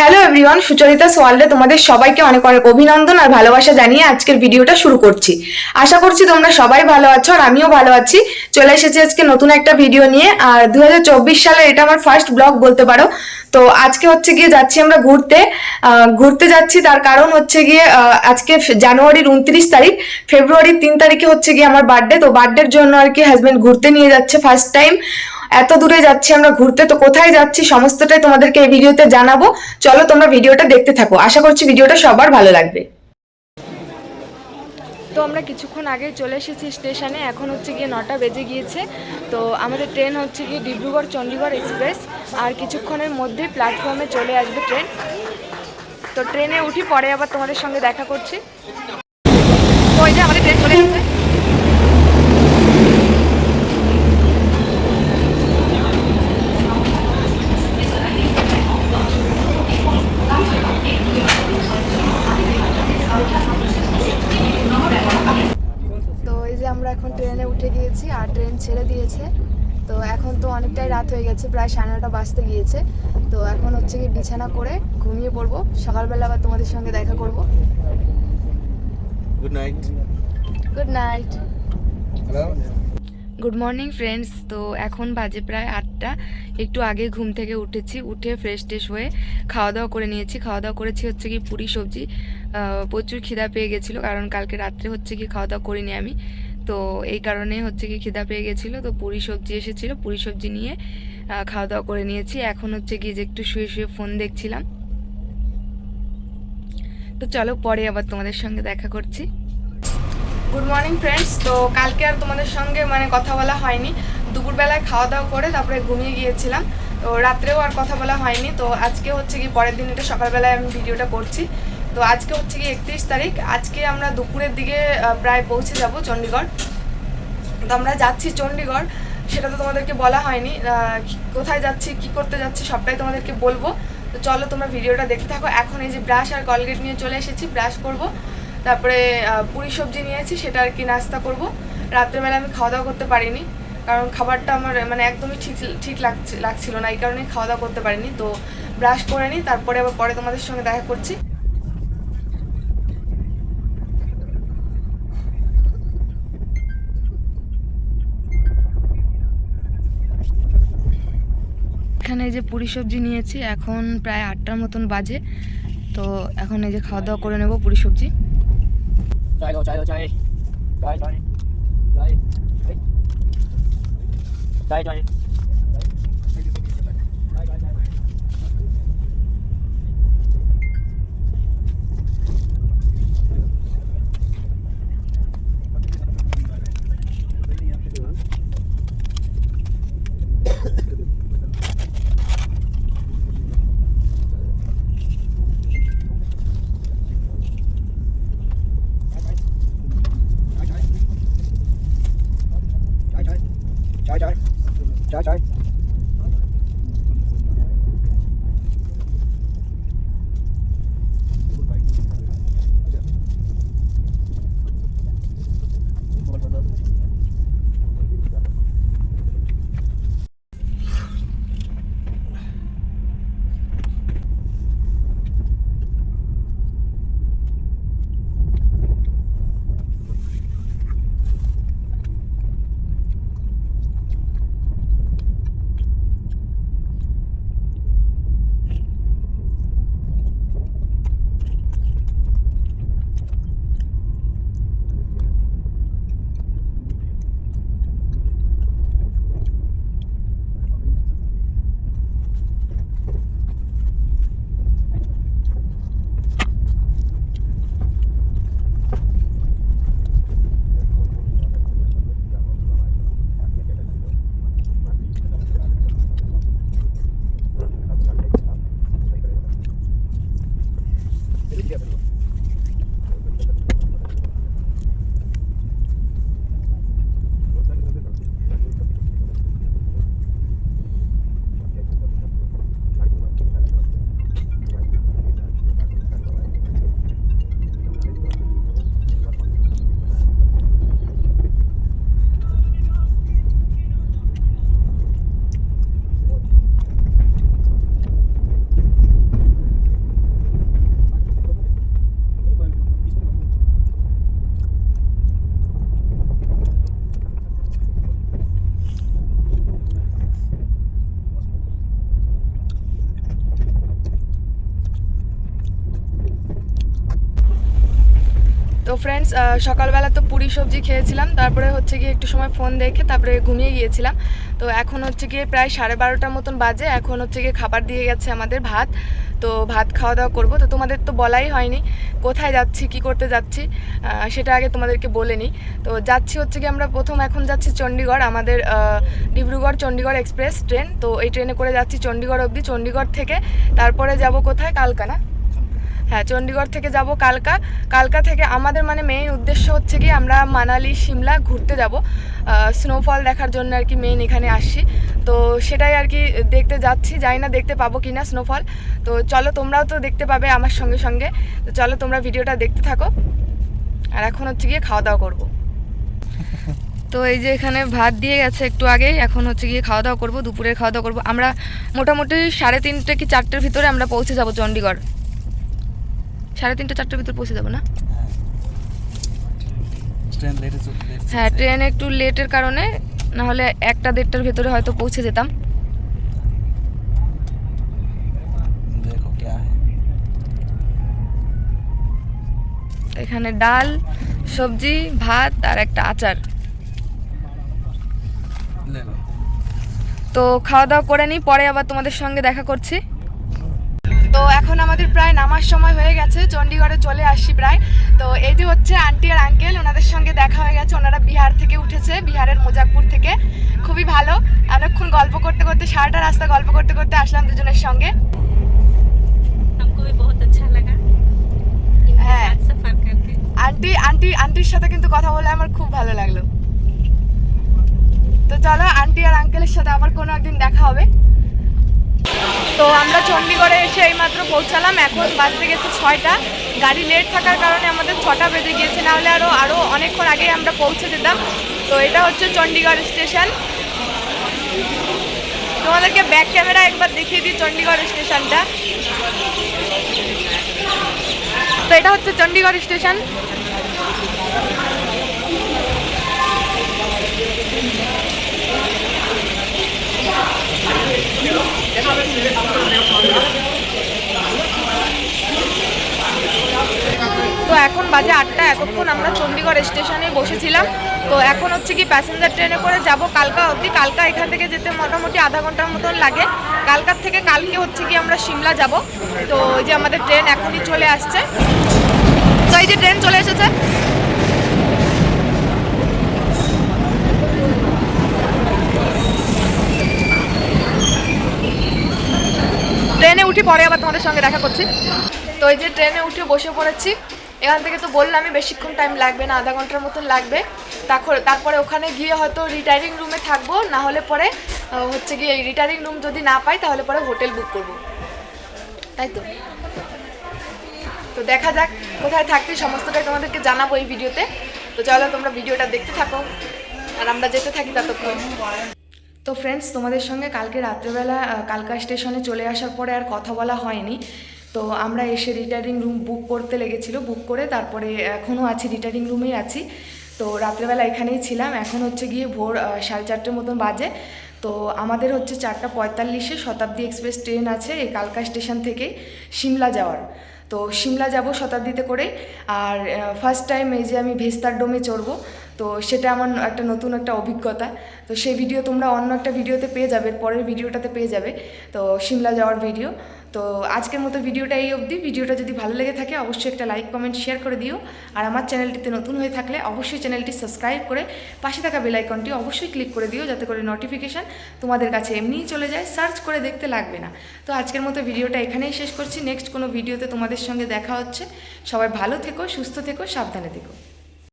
Hello everyone Sucharita সোয়াল্ডে তোমাদের সবাইকে অনেক অনেক অভিনন্দন আর ভালোবাসা জানিয়ে আজকের ভিডিওটা শুরু করছি। আশা করছি তোমরা সবাই ভালো আছো আর আমিও ভালো আছি। চলে এসেছি আজকে নতুন একটা ভিডিও নিয়ে। আর দু হাজার চব্বিশ সালে এটা আমার ফার্স্ট ব্লগ বলতে পারো। তো আজকে হচ্ছে গিয়ে যাচ্ছি আমরা ঘুরতে। ঘুরতে যাচ্ছি তার কারণ হচ্ছে গিয়ে আজকে জানুয়ারির উনত্রিশ তারিখ, ফেব্রুয়ারির তিন তারিখে হচ্ছে গিয়ে আমার বার্থডে তো বার্থডের জন্য আর কি হাজব্যান্ড ঘুরতে নিয়ে যাচ্ছে ফার্স্ট টাইম এত দূরে যাচ্ছি আমরা, ঘুরতে তো কোথায় যাচ্ছি সমস্তটাই তোমাদেরকে এই ভিডিওতে জানাব। চলো তোমরা ভিডিওটা দেখতে থাকো। আশা করছি ভিডিওটা সবার ভালো লাগবে। তো আমরা কিছুক্ষণ আগে চলে এসেছি স্টেশনে, এখন হচ্ছে গিয়ে নটা বেজে গিয়েছে। তো আমাদের ট্রেন হচ্ছে গিয়ে ডিব্রুগড় চণ্ডীগড় এক্সপ্রেস, আর কিছুক্ষণের মধ্যে প্ল্যাটফর্মে চলে আসবে ট্রেন। তো ট্রেনে উঠি, পরে আবার তোমাদের সঙ্গে দেখা করছি। তো এই যে আমাদের ট্রেন চলে এসেছে তো এই যে আমরা এখন ট্রেনে উঠে গিয়েছি আর ট্রেন ছেড়ে দিয়েছে তো এখন তো অনেকটাই গেছে প্রায় সাড়ে নটা বাজতে গিয়েছে। তো এখন হচ্ছে কি বিছানা করে ঘুমিয়ে পড়ব। সকালবেলা আবার তোমাদের সঙ্গে দেখা করব। Good night good night. Good morning friends তো এখন বাজে প্রায় আটটা। একটু আগে ঘুম থেকে উঠেছি উঠে ফ্রেশ ট্রেশ হয়ে খাওয়া দাওয়া করে নিয়েছি। খাওয়া দাওয়া করেছি হচ্ছে কি পুরি সবজি। প্রচুর খিদা পেয়ে গেছিল কারণ কালকে রাত্রে হচ্ছে কি খাওয়া দাওয়া করিনি আমি। তো এই কারণে হচ্ছে কি খিদা পেয়ে গেছিল, তো পুরি সবজি এসেছিল, পুরি সবজি নিয়ে খাওয়া দাওয়া করে নিয়েছি। এখন হচ্ছে কি যে একটু শুয়ে শুয়ে ফোন দেখছিলাম। তো চলো পরে আবার তোমাদের সঙ্গে দেখা করছি। গুড মর্নিং ফ্রেন্ডস তো কালকে আর তোমাদের সঙ্গে মানে কথা বলা হয়নি। দুপুরবেলায় খাওয়া দাওয়া করে তারপরে ঘুমিয়ে গিয়েছিলাম। তো রাত্রেও আর কথা বলা হয়নি। তো আজকে হচ্ছে কি পরের দিন এটা সকালবেলায় আমি ভিডিওটা করছি। তো আজকে হচ্ছে কি একত্রিশ তারিখ। আজকে আমরা দুপুরের দিকে প্রায় পৌঁছে যাব চণ্ডীগড়। তো আমরা যাচ্ছি চণ্ডীগড়। সেটা তো তোমাদেরকে বলা হয়নি। কোথায় যাচ্ছি, কি করতে যাচ্ছি সবটাই তোমাদেরকে বলব। তো চলো তোমরা ভিডিওটা দেখতে থাকো। এখন এই যে ব্রাশ আর কলগেট নিয়ে চলে এসেছি, ব্রাশ করব। তারপরে পুরি সবজি নিয়েছি, সেটা আর কি নাস্তা করব। রাত্রেবেলা আমি খাওয়া দাওয়া করতে পারিনি, কারণ খাবারটা আমার মানে একদমই ঠিক ঠিক লাগছে, লাগছিল না, এই কারণে খাওয়া দাওয়া করতে পারিনি। তো ব্রাশ করে নিই তারপরে আবার পরে তোমাদের সঙ্গে দেখা করছি। এখানে যে পুরি সবজি নিয়েছি, এখন প্রায় আটটার মতন বাজে। তো এখন এই যে খাওয়া দাওয়া করে নেব পুরি সবজি। Chạy ফ্রেন্ডস সকালবেলা তো পুরি সবজি খেয়েছিলাম, তারপরে হচ্ছে গিয়ে একটু সময় ফোন দেখে তারপরে ঘুমিয়ে গিয়েছিলাম। তো এখন হচ্ছে গিয়ে প্রায় সাড়ে বারোটার মতন বাজে, এখন হচ্ছে গিয়ে খাবার দিয়ে গেছে আমাদের ভাত। তো ভাত খাওয়া দাওয়া করব, তো তোমাদের তো বলাই হয়নি কোথায় যাচ্ছি, কি করতে যাচ্ছি সেটা আগে তোমাদেরকে বলে নিই। তো যাচ্ছি হচ্ছে গিয়ে আমরা প্রথম এখন যাচ্ছি চণ্ডীগড়, আমাদের ডিব্রুগড় চণ্ডীগড় এক্সপ্রেস ট্রেন। তো এই ট্রেনে করে যাচ্ছি চণ্ডীগড় অবধি, চণ্ডীগড় থেকে তারপরে যাব কোথায়? কালকা না হ্যাঁ চণ্ডীগড় থেকে যাব কালকা। কালকা থেকে আমাদের মানে মেইন উদ্দেশ্য হচ্ছে কি, আমরা মানালি, সিমলা ঘুরতে যাব। স্নোফল দেখার জন্য আর কি মেইন এখানে আসছি তো সেটাই আর কি দেখতে যাচ্ছি জানি না দেখতে পাবো কি না স্নোফল তো চলো তোমরাও তো দেখতে পাবে আমার সঙ্গে সঙ্গে। তো চলো তোমরা ভিডিওটা দেখতে থাকো। আর এখন হচ্ছে গিয়ে খাওয়া দাওয়া করব। তো এই যে এখানে ভাত দিয়ে গেছে একটু আগেই, এখন হচ্ছে গিয়ে খাওয়া দাওয়া করব দুপুরের খাওয়া দাওয়া করব। আমরা মোটামুটি সাড়ে তিনটে কি চারটের ভিতরে আমরা পৌঁছে যাব চণ্ডীগড় সাড়ে তিনটা চারটার ভিতর পৌঁছে যাব না? হ্যাঁ ট্রেন একটু লেটের কারণে না হলে একটা দেড়টার ভেতরে হয়তো পৌঁছে যেতাম। এখানে ডাল সবজি ভাত আর একটা আচার। তো খাওয়া দাওয়া করে নিই পরে আবার তোমাদের সঙ্গে দেখা করছি। তো এখন আমাদের প্রায় নামার সময় হয়ে গেছে চণ্ডীগড়ে চলে আসি প্রায়। তো এই যে হচ্ছে আন্টি আর আঙ্কেল ওনাদের সঙ্গে দেখা হয়ে গেছে ওনারা বিহার থেকে উঠেছে বিহারের মোজাকপুর থেকে। খুবই ভালো। অনেকক্ষণ গল্প করতে করতে সারাটা রাস্তা গল্প করতে করতে আসলাম দুজনের সঙ্গে। হ্যাঁ। আন্টি আন্টি আন্টির সাথে কিন্তু কথা বলে আমার খুব ভালো লাগল। তো চলো আন্টি আর আঙ্কেলের সাথে আবার কোনো একদিন দেখা হবে। তো আমরা চণ্ডীগড়ে এসে এইমাত্র পৌঁছালাম। এখন বাজতে গেছে ছয়টা। গাড়ি লেট থাকার কারণে আমাদের ছটা বেজে গিয়েছে। নাহলে আরও আরও অনেকক্ষণ আগে আমরা পৌঁছে যেতাম। তো এটা হচ্ছে চণ্ডীগড় স্টেশন। তোমাদেরকে ব্যাক ক্যামেরা একবার দেখিয়ে দিই চণ্ডীগড় স্টেশনটা। তো এটা হচ্ছে চণ্ডীগড় স্টেশন। তো এখন বাজে আটটা, এতক্ষণ আমরা চণ্ডীগড় স্টেশনে বসেছিলাম। তো এখন হচ্ছে কি প্যাসেঞ্জার ট্রেনে করে যাব। কালকা অবধি কালকা এখান থেকে যেতে মোটামুটি আধা ঘণ্টার মতন লাগে। কালকার থেকে কালকে হচ্ছে কি আমরা সিমলা যাব। তো ওই যে আমাদের ট্রেন এখনই চলে আসছে। তো এই যে ট্রেন চলে এসেছে ট্রেনে উঠি পরে আবার তোমাদের সঙ্গে দেখা করছি। তো এই যে ট্রেনে উঠে বসে পড়েছি, এখান থেকে তো বললামই বেশিক্ষণ টাইম লাগবে না, আধা ঘণ্টার মতন লাগবে। তারপরে ওখানে গিয়ে হয়তো রিটায়ারিং রুমে থাকব, না হলে পরে হচ্ছে গিয়ে রিটায়ারিং রুম যদি না পাই, তাহলে পরে হোটেল বুক করব। তাই তো? তো দেখা যাক, কোথায় থাকছি, সমস্তটাই তোমাদেরকে জানাব এই ভিডিওতে তো। চলো তোমরা ভিডিওটা দেখতে থাকো। আর আমরা যেতে থাকি ততক্ষণ। তো ফ্রেন্ডস তোমাদের সঙ্গে কালকে রাত্রেবেলা কালকা স্টেশনে চলে আসার পরে আর কথা বলা হয়নি। তো আমরা এসে রিটায়ারিং রুম বুক করতে লেগেছিল বুক করে তারপরে এখনও আছি রিটায়ারিং রুমেই আছি। তো রাত্রেবেলা এখানেই ছিলাম, এখন হচ্ছে গিয়ে ভোর সাড়ে চারটের মতন বাজে। তো আমাদের হচ্ছে চারটা পঁয়তাল্লিশে শতাব্দী এক্সপ্রেস ট্রেন আছে এই কালকা স্টেশন থেকে সিমলা যাওয়ার। তো সিমলা যাব শতাব্দীতে করে। আর ফার্স্ট টাইম এই যে আমি ভেস্তার ডোমে চড়বো, তো সেটা আমার একটা নতুন একটা অভিজ্ঞতা। তো সেই ভিডিও তোমরা অন্য একটা ভিডিওতে পেয়ে যাবে পরের ভিডিওটাতে পেয়ে যাবে। তো সিমলা যাওয়ার ভিডিও তো আজকের মতো ভিডিওটা এই অবধি। ভিডিওটা যদি ভালো লেগে থাকে, অবশ্যই একটা লাইক কমেন্ট শেয়ার করে দিও। আর আমার চ্যানেলটিতে নতুন হয়ে থাকলে অবশ্যই চ্যানেলটি সাবস্ক্রাইব করে পাশে থাকা বেল আইকনটি অবশ্যই ক্লিক করে দিও, যাতে করে নোটিফিকেশান তোমাদের কাছে এমনিই চলে যায়। সার্চ করে দেখতে লাগবে না। তো আজকের মতো ভিডিওটা এখানেই শেষ করছি। নেক্সট কোনো ভিডিওতে তোমাদের সঙ্গে দেখা হচ্ছে। সবাই ভালো থেকো, সুস্থ থেকো, সাবধানে থেকো।